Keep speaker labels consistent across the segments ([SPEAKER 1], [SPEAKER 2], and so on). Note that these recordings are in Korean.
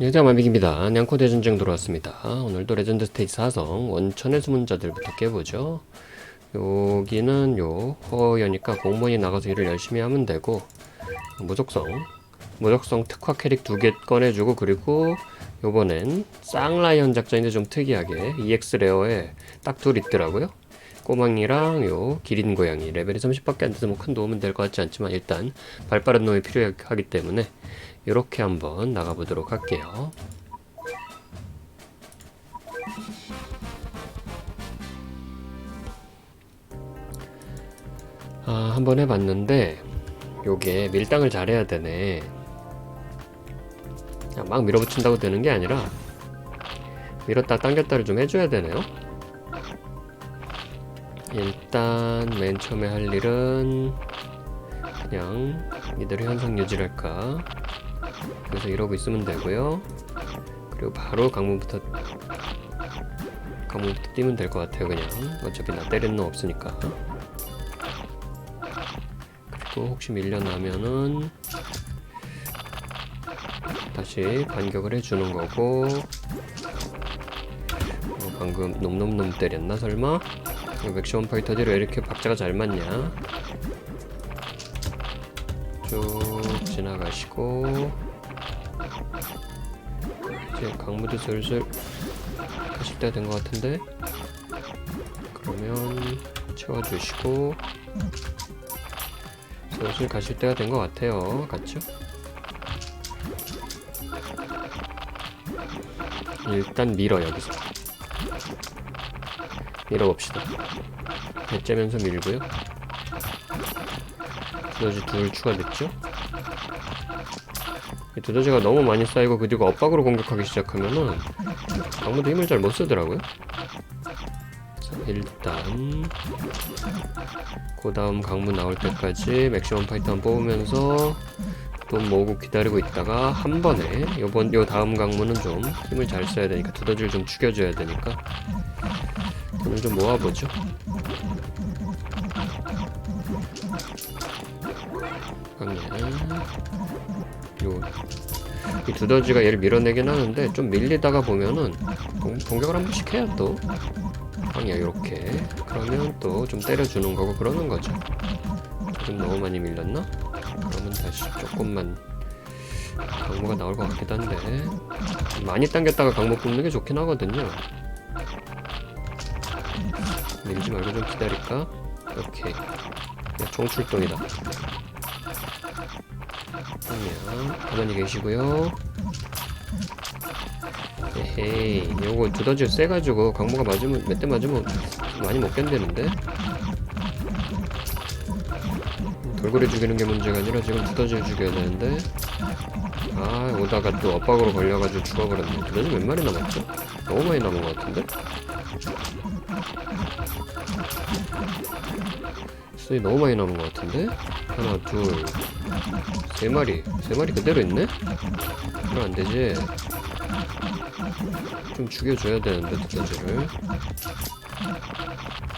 [SPEAKER 1] 마빅입니다. 냥코 대전쟁 들어왔습니다. 오늘도 레전드 스테이지 4성 원천의 수문자들부터 깨보죠. 여기는 요 허여니까 공무원이 나가서 일을 열심히 하면 되고 무적성 무적성 특화 캐릭 두 개 꺼내주고 그리고 요번엔 쌍라이언 작전인데 좀 특이하게 EX 레어에 딱 둘 있더라고요. 꼬망이랑 요 기린 고양이 레벨이 30밖에 안 돼서 뭐 큰 도움은 될 것 같지 않지만 일단 발빠른 놈이 필요하기 때문에 이렇게 한번 나가보도록 할게요. 아, 한번 해봤는데 요게 밀당을 잘해야 되네. 그냥 막 밀어붙인다고 되는 게 아니라 밀었다 당겼다를 좀 해줘야 되네요. 일단 맨 처음에 할 일은 그냥 이대로 현상 유지를 할까? 그래서 이러고 있으면 되고요. 그리고 바로 강문부터 강문부터 뛰면 될 것 같아요 그냥. 어차피 나 때리는 놈 없으니까. 그리고 혹시 밀려나면은 다시 반격을 해주는 거고. 어, 방금 놈놈놈 때렸나 설마? 이 맥시멈 파이터들이 왜 이렇게 박자가 잘 맞냐? 쭉 지나가시고 이제 강무도 슬슬 가실 때가 된 것 같은데 그러면 채워주시고 슬슬 가실 때가 된 것 같아요 같죠? 일단 밀어 여기서 밀어봅시다 배째면서 밀고요 두더지 둘 추가됐죠? 이 두더지가 너무 많이 쌓이고 그 뒤로 엇박으로 공격하기 시작하면은 아무도 힘을 잘 못 쓰더라고요. 자, 일단 그 다음 강문 나올 때까지 맥시멈 파이터 뽑으면서 돈 모으고 기다리고 있다가 한 번에 요번 요 다음 강문은 좀 힘을 잘 써야 되니까 두더지를 좀 죽여줘야 되니까 돈을 좀 모아보죠. 이 두더지가 얘를 밀어내긴 하는데 좀 밀리다가 보면은 공, 공격을 한 번씩 해야 또. 방이야 이렇게. 그러면 또 좀 때려주는 거고 그러는 거죠. 좀 너무 많이 밀렸나? 그러면 다시 조금만 강모가 나올 것 같기도 한데. 많이 당겼다가 강모 뽑는 게 좋긴 하거든요 밀지 말고 좀 기다릴까? 오케이 야, 총출동이다 그러면 가만히 계시고요. 에헤이, 요거 두더지 세가지고 강모가 맞으면 몇 대 맞으면 많이 못 견디는데. 돌고래 죽이는 게 문제가 아니라 지금 두더지를 죽여야 되는데. 아 오다가 또 엇박으로 걸려가지고 죽어버렸네. 두더지 몇 마리 남았죠? 너무 많이 남은 것 같은데. 수이 너무 많이 남은 것 같은데. 하나, 둘, 세 마리, 세 마리 그대로 있네? 그럼 안 되지. 좀 죽여줘야 되는데, 두더지를.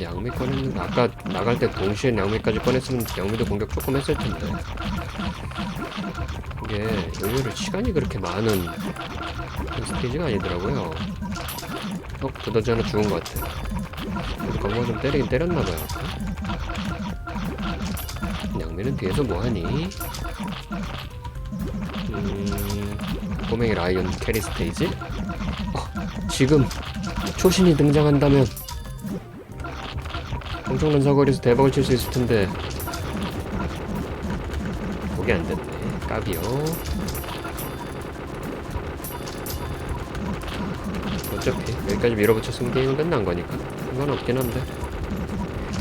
[SPEAKER 1] 양미 꺼냈는데, 아까 나갈 때 동시에 양미까지 꺼냈으면 양미도 공격 조금 했을 텐데. 이게 여유를 시간이 그렇게 많은 스테이지가 아니더라고요. 어, 두더지 하나 죽은 것 같아. 건강 좀 때리긴 때렸나봐요. 양미는 뒤에서 뭐하니? 음, 꼬맹이 라이언 캐리 스테이지? 어, 지금 초신이 등장한다면 엄청난 사거리에서 대박을 칠 수 있을 텐데 그게 안 됐네. 까비요. 어차피 여기까지 밀어붙였으면 게임은 끝난 거니까. 상관없긴 한데.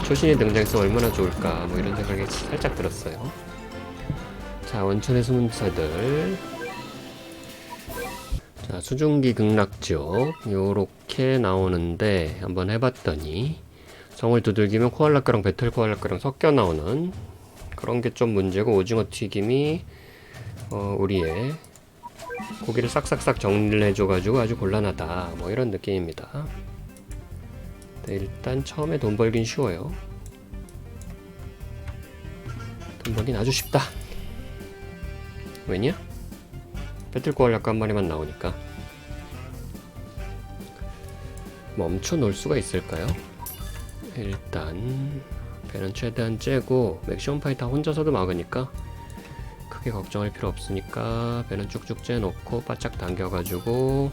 [SPEAKER 1] 초신이 등장해서 얼마나 좋을까 뭐 이런 생각이 살짝 들었어요. 자 원천의 수문사들. 자 수중기 극락지옥. 요렇게 나오는데 한번 해봤더니 성을 두들기면 코알라크랑 배틀 코알라크랑 섞여 나오는 그런 게 좀 문제고 오징어 튀김이 어, 우리의 고기를 싹싹싹 정리를 해줘가지고 아주 곤란하다 뭐 이런 느낌입니다. 네, 일단 처음에 돈 벌긴 쉬워요. 돈 벌긴 아주 쉽다. 왜냐? 배틀코알 약간 한 마리만 나오니까 멈춰 놓을 수가 있을까요? 일단 배는 최대한 째고 맥시멈 파이터 혼자서도 막으니까 크게 걱정할 필요 없으니까 배는 쭉쭉 째놓고 바짝 당겨가지고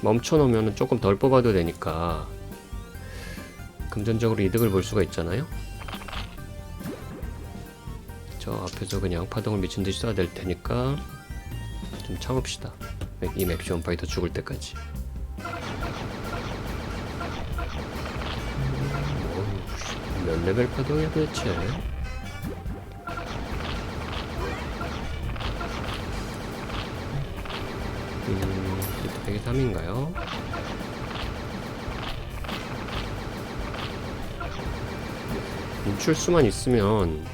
[SPEAKER 1] 멈춰 놓으면 조금 덜 뽑아도 되니까 금전적으로 이득을 볼 수가 있잖아요. 저 앞에서 그냥 파동을 미친 듯이 쏴야 될 테니까 좀 참읍시다. 맥- 이 맥시멈 파이터 죽을 때까지. 음, 뭐, 몇 레벨 파동이야 도대체? 3인가요? 인출수만 있으면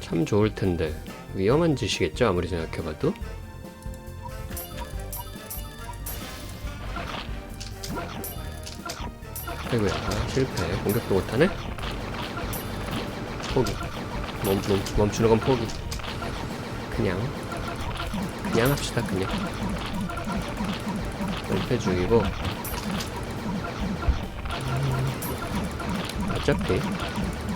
[SPEAKER 1] 참 좋을 텐데 위험한 짓이겠죠 아무리 생각해봐도? 아이고야. 실패. 공격도 못하네? 포기. 멈, 멈, 멈추는 건 포기. 그냥. 그냥 합시다 그냥. 실패 중이고. 어차피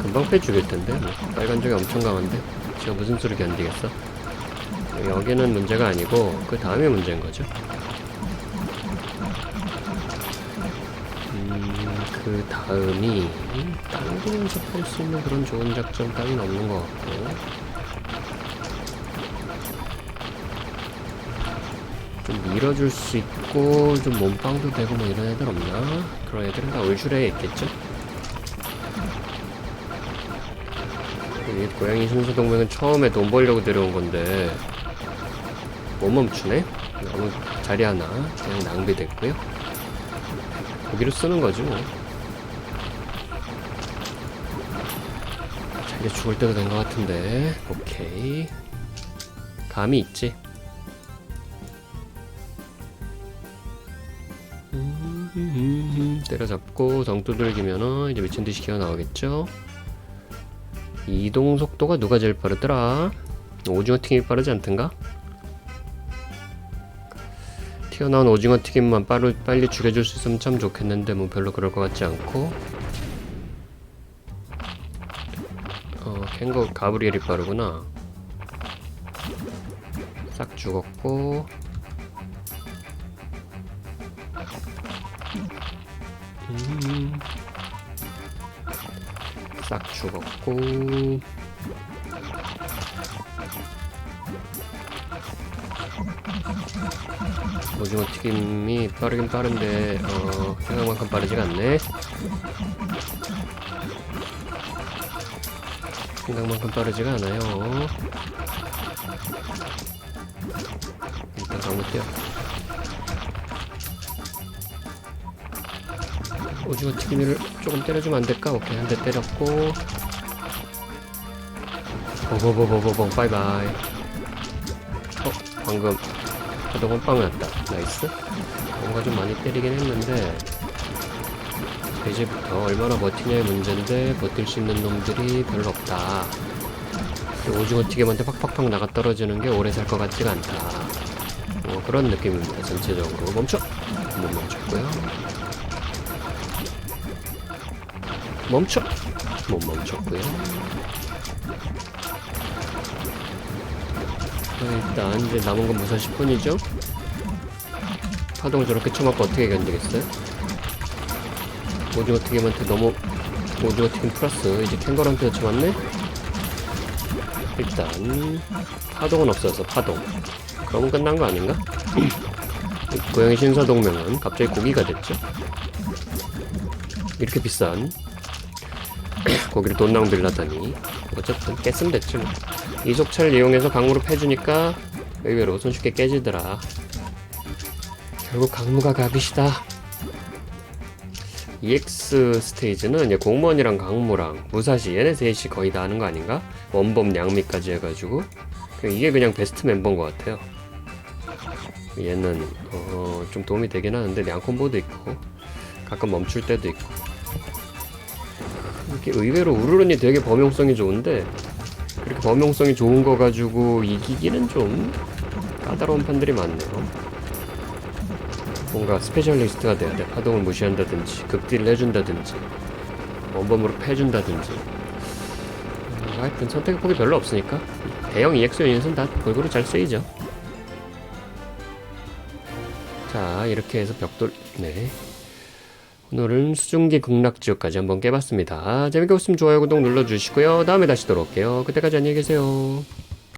[SPEAKER 1] 금방 패 죽일 텐데 뭐. 빨간 쪽이 엄청 강한데? 제가 무슨 수를 견디겠어? 여기는 문제가 아니고 그 다음에 문제인 거죠. 음그 다음이 당기면서 할 수 있는 그런 좋은 작전 따윈 없는 것 같고 밀어줄 수 있고 좀 몸빵도 되고 뭐 이런 애들 없나? 그런 애들은 다 울슈레에 있겠죠? 이 고양이 순수동맹은 처음에 돈 벌려고 데려온 건데 못 멈추네? 너무 자리 하나 그냥 낭비됐고요 고기로 쓰는 거지 뭐 자, 이제 죽을 때도 된 것 같은데 오케이 감이 있지 때려잡고 덩 두들기면은 이제 미친 듯이 기어 나오겠죠 이동 속도가 누가 제일 빠르더라? 오징어 튀김이 빠르지 않던가? 튀어나온 오징어 튀김만 빠르, 빨리 죽여줄 수 있으면 참 좋겠는데 뭐 별로 그럴 것 같지 않고 어 캥거 가브리엘이 빠르구나 싹 죽었고 싹 죽었고. 오징어 튀김이 빠르긴 빠른데 어 생각만큼 빠르지가 않네. 생각만큼 빠르지가 않아요. 일단 강무 뛰어 오징어 튀김이를 조금 때려주면 안 될까? 오케이 한 대 때렸고. 보보보보보봉 바이바이. 어 방금 하도 혼빵 났다. 나이스. 뭔가 좀 많이 때리긴 했는데 이제부터 얼마나 버티냐의 문제인데 버틸 수 있는 놈들이 별로 없다. 그 오징어 튀김한테 팍팍팍 나가 떨어지는 게 오래 살 것 같지가 않다. 뭐 그런 느낌입니다 전체적으로. 멈춰! 못 멈췄고요 멈춰. 못 멈췄고요. 자, 일단 이제 남은 건 무사 10분이죠. 파동 저렇게 쳐맞고 어떻게 견디겠어요? 오징어 튀김한테 너무 오징어 튀김 플러스. 이제 캥거루한테 쳐맞네. 일단 파동은 없어서 파동. 그러면 끝난 거 아닌가? 이 고양이 신사동맹은 갑자기 고기가 됐죠? 이렇게 비싼 거기를 돈 낭비를 하다니. 어쨌든 깼으면 됐지 뭐. 이속차를 이용해서 강무로 패주니까 의외로 손쉽게 깨지더라. 결국 강무가 갑이시다. EX 스테이지는 이제 공무원이랑 강무랑 무사시 얘네 셋이 거의 다 하는 거 아닌가? 원범 양미까지 해가지고. 이게 그냥 베스트 멤버인 것 같아요. 얘는 어, 좀 도움이 되긴 하는데 량콤보도 있고 가끔 멈출 때도 있고 이렇게 의외로 우르른이 되게 범용성이 좋은데 그렇게 범용성이 좋은 거 가지고 이기기는 좀 까다로운 판들이 많네요. 뭔가 스페셜리스트가 돼야 돼. 파동을 무시한다든지, 극딜을 해준다든지, 원범으로 패준다든지. 음, 하여튼 선택의 폭이 별로 없으니까 대형 EX 유닛은 다 골고루 잘 쓰이죠. 자, 이렇게 해서 벽돌, 네. 오늘은 수중기 극락지역까지 한번 깨봤습니다. 재밌게 보시면 좋아요, 구독 눌러주시고요. 다음에 다시 돌아올게요. 그때까지 안녕히 계세요.